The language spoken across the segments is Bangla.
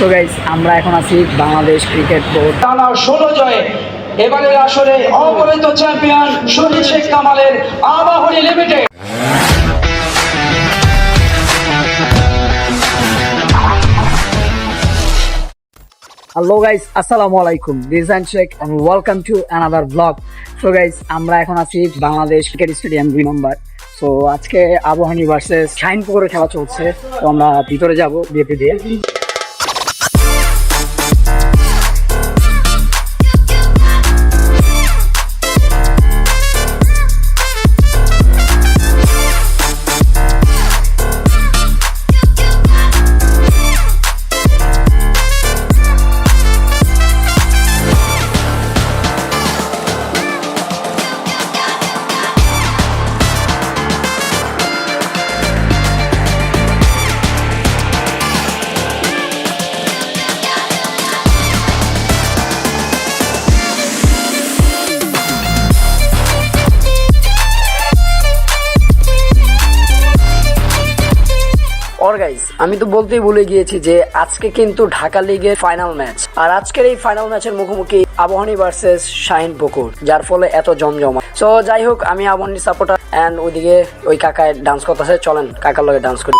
তো গাইস আমরা এখন আছি বাংলাদেশ ক্রিকেট বোর্ড। টানা ষোলো জয়ে। এবারের আসরে অপরিত চ্যাম্পিয়ন শহীদ শেখ কামালের আবাহনী লিমিটেড। হ্যালো গাইস আসসালামু আলাইকুম। This and Sheikh and welcome to another blog so guys আমরা এখন আছি বাংলাদেশ ক্রিকেট স্টেডিয়াম দুই নম্বর। সো আজকে আবহানি ভার্সেস শাইনপুকুরের খেলা চলছে। তো আমরা ভিতরে যাব বিএপি দিয়ে। আমি তো বলতেই ভুলে গিয়েছি যে আজকে কিন্তু ঢাকা লিগের ফাইনাল ম্যাচ আর আজকের এই ফাইনাল ম্যাচের মুখোমুখি আবহানী ভার্সেস শাহিন পুকুর, যার ফলে এত জমজমা সো যাই হোক, আমি আবহানী সাপোর্টার অ্যান্ড ওইদিকে ওই কাকায় ডান্স করতেছে। চলেন, কাকার লগে ডান্স করি।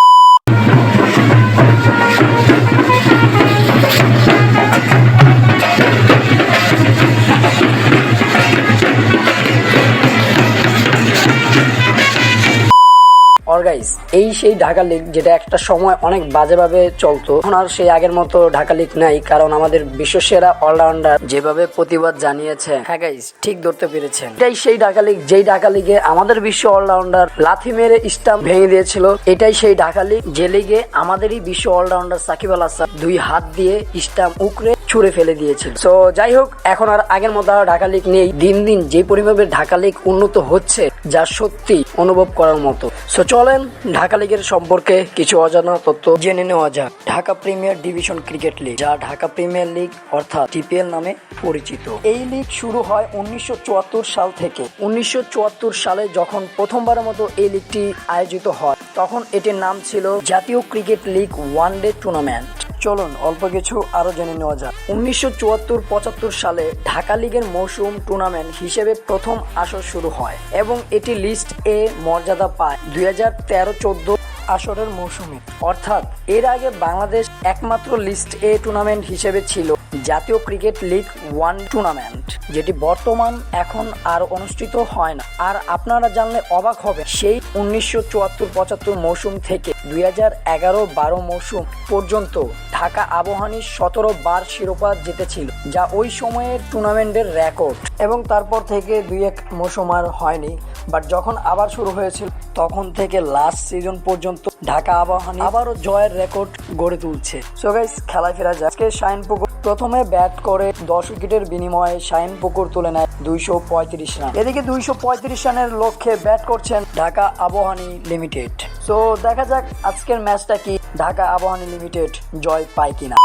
অর্গাইজ এই সেই ঢাকা লিগ যেটা একটা সময় অনেক বাজেভাবে চলতো, এখন আর সেই আগের মতো ঢাকা লিগ নাই, কারণ আমাদের বিশ্বসেরা অলরাউন্ডার যেভাবে প্রতিবাদ জানিয়েছে হ্যাঁ গাইজ ঠিক ধরতে পেরেছেন। এটাই সেই ঢাকা লিগ যেই ঢাকা লিগে আমাদের বিশ্ব অলরাউন্ডার লাথি মেরে স্টাম্প ভেঙে দিয়েছিল, এটাই সেই ঢাকা লিগ যে লিগে আমাদেরই বিশ্ব অলরাউন্ডার সাকিব আল হাসান দুই হাত দিয়ে স্টাম্প উকরে ছুড়ে ফেলে দিয়েছিল। তো যাই হোক, এখন আর আগের মতো ঢাকা লিগ নেই। দিন দিন যে পরিমাণে ঢাকা লিগ উন্নত হচ্ছে, যা সত্যি অনুভব করার মতো। সো চলেন ঢাকা লিগের সম্পর্কে কিছু অজানা তথ্য জেনে নেওয়া যাক। Dhaka Premier Division Cricket League যা ঢাকা প্রিমিয়ার লিগ অর্থাৎ টিপিএল নামে পরিচিত। এই লিগ শুরু হয় উনিশশো চুয়াত্তর সাল থেকে। উনিশশো চুয়াত্তর সালে যখন প্রথমবারের মতো এই লিগটি আয়োজিত হয়, তখন এটির নাম ছিল জাতীয় cricket league one day tournament চলুন, অল্প কিছু আরও জেনে নেওয়া যাক। উনিশশো চুয়াত্তর পঁচাত্তর সালে ঢাকা লিগের মৌসুম টুর্নামেন্ট হিসেবে প্রথম আসর শুরু হয় এবং এটি লিস্ট এ মর্যাদা পায়। দুই হাজার তেরো চোদ্দ আসরের মৌসুমে। অর্থাৎ এর আগে বাংলাদেশ একমাত্র লিস্ট এ টুর্নামেন্ট হিসেবে ছিল, জাতীয় ক্রিকেট লিগ ওয়ান টুর্নামেন্ট যেটি বর্তমান এখন আর অনুষ্ঠিত হয় না। আর আপনারা জানলে অবাক হবে সেই উনিশশো চুয়াত্তর পঁচাত্তর মৌসুম থেকে দুই হাজার এগারো বারো মৌসুম পর্যন্ত ঢাকা আবহানী সতেরো বার শিরোপা জিতেছিল, যা ওই সময়ের টুর্নামেন্টের রেকর্ড এবং তারপর থেকে দুই এক মৌসুম আর হয়নি। বাট যখন আবার শুরু হয়েছিল, তখন থেকে লাস্ট সিজন পর্যন্ত ঢাকা আবাহনী আবারও জয়ের রেকর্ড গড়ে তুলছে। সো গাইস খেলায় ফেরা যায় আজকে শাইন পুকুর প্রথমে ব্যাট করে দশ উইকেটের বিনিময়ে শাইন পুকুর তুলে নেয় দুইশো পঁয়ত্রিশ রান। এদিকে দুইশো পঁয়ত্রিশ রানের লক্ষ্যে ব্যাট করছেন ঢাকা আবাহনী লিমিটেড সো দেখা যাক আজকের ম্যাচটা কি ঢাকা আবাহনী লিমিটেড জয় পায় কিনা।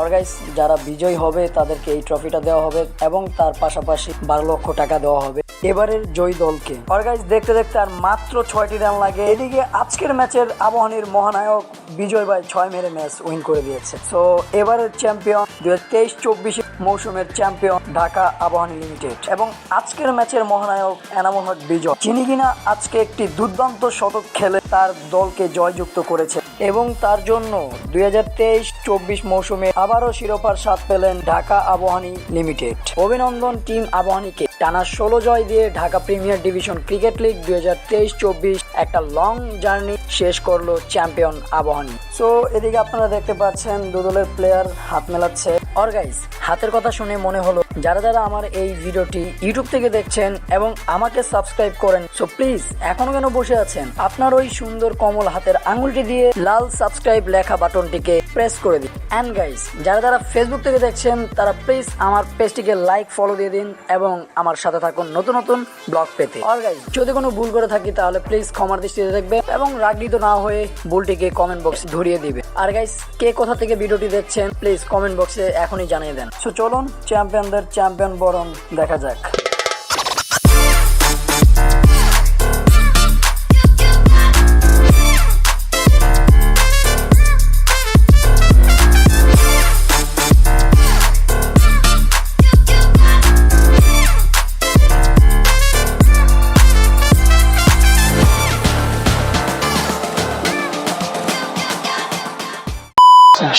অর্গাইজ যারা বিজয়ী হবে, তাদেরকে এই ট্রফিটা দেওয়া হবে এবং তার পাশাপাশি বারো লক্ষ টাকা দেওয়া হবে। এবারের জয়ী দলকে। আর গাইজ দেখতে দেখতে আর মাত্র ছয়টি রান লাগে। এদিকে আজকের ম্যাচের আবহানির মহানায়ক বিজয় ভাই ছয় মেরে ম্যাচ উইন করে দিয়েছে। তো এবারের চ্যাম্পিয়ন দুই হাজার তেইশ চব্বিশে মৌসুমের চ্যাম্পিয়ন ঢাকা আবাহনী লিমিটেড এবং আজকের ম্যাচের মহানায়ক এনামোহ বিজয়। যিনি কিনা আজকে একটি দুর্দান্ত শতক খেলে তার দলকে জয়যুক্ত করেছে। এবং তার জন্য দুই হাজার তেইশ চব্বিশ মৌসুমে আবারও শিরোপার স্বাদ পেলেন ঢাকা আবাহনী লিমিটেড। অভিনন্দন টিম আবাহনীকে টানা ষোলো জয় দিয়ে Dhaka premier division cricket league দুই হাজার তেইশ চব্বিশ একটা লং জার্নি শেষ করল চ্যাম্পিয়ন আবাহনী। সো, এদিকে আপনারা দেখতে পাচ্ছেন দুদলের প্লেয়ার হাত মেলাচ্ছে। অর্গাইজ হাতের কথা শুনে মনে হলো যারা যারা আমার এই ভিডিওটি ইউটিউব থেকে দেখছেন এবং আমাকে সাবস্ক্রাইব করেন সো প্লিজ এখনও কেন বসে আছেন? আপনার ওই সুন্দর কমল হাতের আঙুলটি দিয়ে লাল সাবস্ক্রাইব লেখা বাটনটিকে প্রেস করে দিন। অ্যান্ড গাইস যারা যারা ফেসবুক থেকে দেখছেন, তারা প্লিজ আমার পেজটিকে লাইক ফলো দিয়ে দিন এবং আমার সাথে থাকুন নতুন নতুন ব্লগ পেতে। আর গাইস যদি কোনো ভুল করে থাকি, তাহলে প্লিজ ক্ষমার দৃষ্টিতে দেখবে এবং রাগিত না হয়ে ভুলটিকে কমেন্ট বক্সে ধরিয়ে দিবে আর গাইস কে কোথা থেকে ভিডিওটি দেখছেন প্লিজ কমেন্ট বক্সে এখনই জানিয়ে দেন। সো চলুন চ্যাম্পিয়নদের চ্যাম্পিয়ন বরণ দেখা যাক।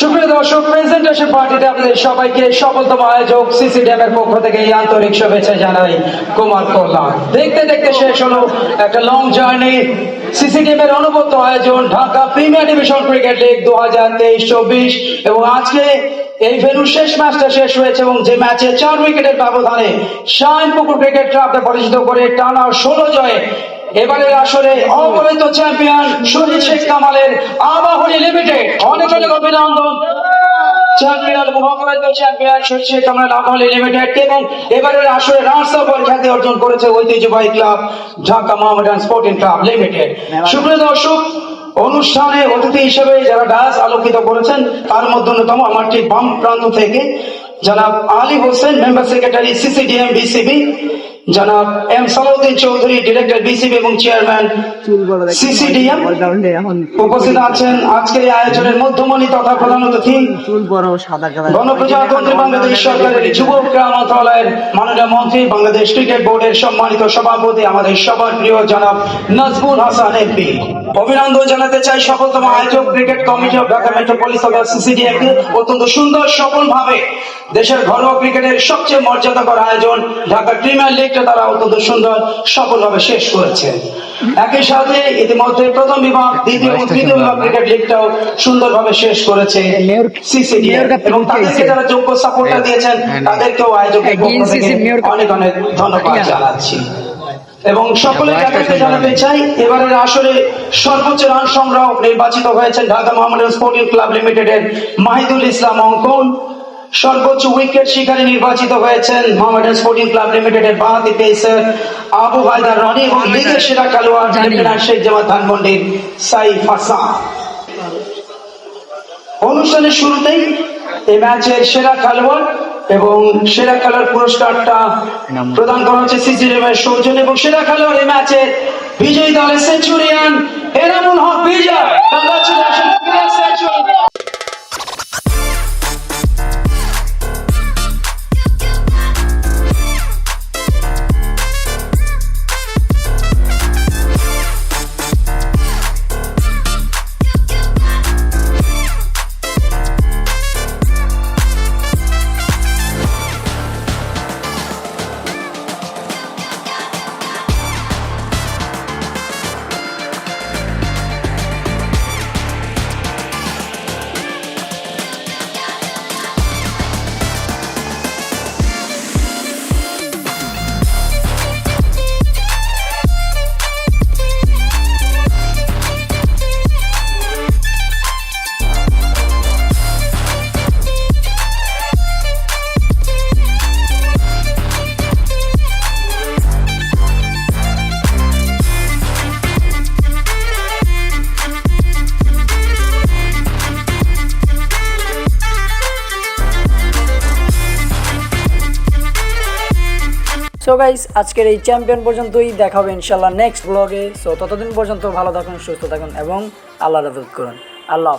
সুপ্রিয় দর্শক প্রেজেন্টেশন পার্টিতে আপনাদের সবাইকে সফলতম আয়োজক সিসিডিএম এর পক্ষ থেকে এই আন্তরিক শুভেচ্ছা জানাই কুমার কল্যাণ। দেখতে দেখতে শেষ হলো একটা লং জার্নি সিসিডিএম এর অনুবদ্ধ আয়োজন, Dhaka premier division cricket league দু হাজার তেইশ চব্বিশ। এবং আজকে এই ভেনুর শেষ ম্যাচটা শেষ হয়েছে এবং যে ম্যাচে চার উইকেটের ব্যবধানে শাহিনপুকুর ক্রিকেট ক্লাবকে পরিচিত করে টানা ষোলো জয়ে এবারের আসরে অপরিত চ্যাম্পিয়ন শহীদ শেখ কামালের আবাহনী লিমিটেড অনেক অনেক অভিনন্দন চ্যাম্পিয়ন লিমিটেড এবং এবারের আসরে অর্জন করেছে ঐতিহ্যবাহী ক্লাব ক্লাব লিমিটেড অনুষ্ঠানে অতিথি হিসেবে যারা আলোকিত করেছেন, তার মধ্যে অন্যতম আমার ঠিক বাম প্রান্ত থেকে জনাব Ali Hossain member secretary CCDM BCB জনাব M Salahuddin Chowdhury, director BCB এবং চেয়ারম্যান সিসিডিএম উপস্থিত আছেন। আজকের এই আয়োজনের মধ্যমণি তথা প্রধান অতিথি গণপ্রজাতন্ত্রী বাংলাদেশ সরকারের যুব ক্রীড়া মন্ত্রণালয়ের মাননীয় মন্ত্রী, বাংলাদেশ ক্রিকেট বোর্ডের সম্মানিত সভাপতি, আমাদের সবার প্রিয় জনাব নাজমুল হাসান এমপি অভিনন্দন জানাতে চাই সফলতম আয়োজক cricket committee of Dhaka metropolis of CCDM কে অত্যন্ত সুন্দর সফল ভাবে দেশের ঘরোয়া ক্রিকেটের সবচেয়ে মর্যাদাকর আয়োজন ঢাকা প্রিমিয়ার লিগটা তারা অত্যন্ত সুন্দর সফলভাবে শেষ করেছে একই সাথে ইতিমধ্যে প্রথম বিভাগ দ্বিতীয় এবং তৃতীয় বিভাগ ক্রিকেট লিগটাও সুন্দরভাবে শেষ করেছে এবং তাদেরকে যারা যোগ্য সাপোর্টটা দিয়েছেন তাদেরকেও আয়োজকের পক্ষ থেকে অনেক অনেক ধন্যবাদ জানাচ্ছি। এবং সকলের কাছে জানাতে চাই এবারের আসরে সর্বোচ্চ রান সংগ্রাহক নির্বাচিত হয়েছেন ঢাকা মোহামেডান স্পোর্টিং ক্লাব লিমিটেডের মাহিদুল ইসলাম অঙ্কন। সর্বোচ্চ উইকেট শিকারী নির্বাচিত হয়েছেন মোহামেডান স্পোর্টিং ক্লাব লিমিটেডের বাহাতি পেসার আবু হায়দার রনি এবং লিগের সেরা খেলোয়াড় লেফটেন্যান্ট শেখ জামাত ধানমন্ডির সাইফ হাসান। অনুষ্ঠানের শুরুতেই এই ম্যাচের সেরা খেলোয়াড় এবং সেরা খেলোয়াড় পুরস্কারটা প্রদান করা হচ্ছে সিজিএম এর সৌজন্য এবং সেরা খেলোয়াড় এই ম্যাচের বিজয়ী দলের সেঞ্চুরিয়ান সো গাইস আজকের এই চ্যাম্পিয়ন পর্যন্তই। দেখা হবে ইনশাল্লাহ নেক্সট ব্লগে সো ততদিন পর্যন্ত ভালো থাকুন, সুস্থ থাকুন এবং আল্লাহ রাফত করুন। আল্লাহ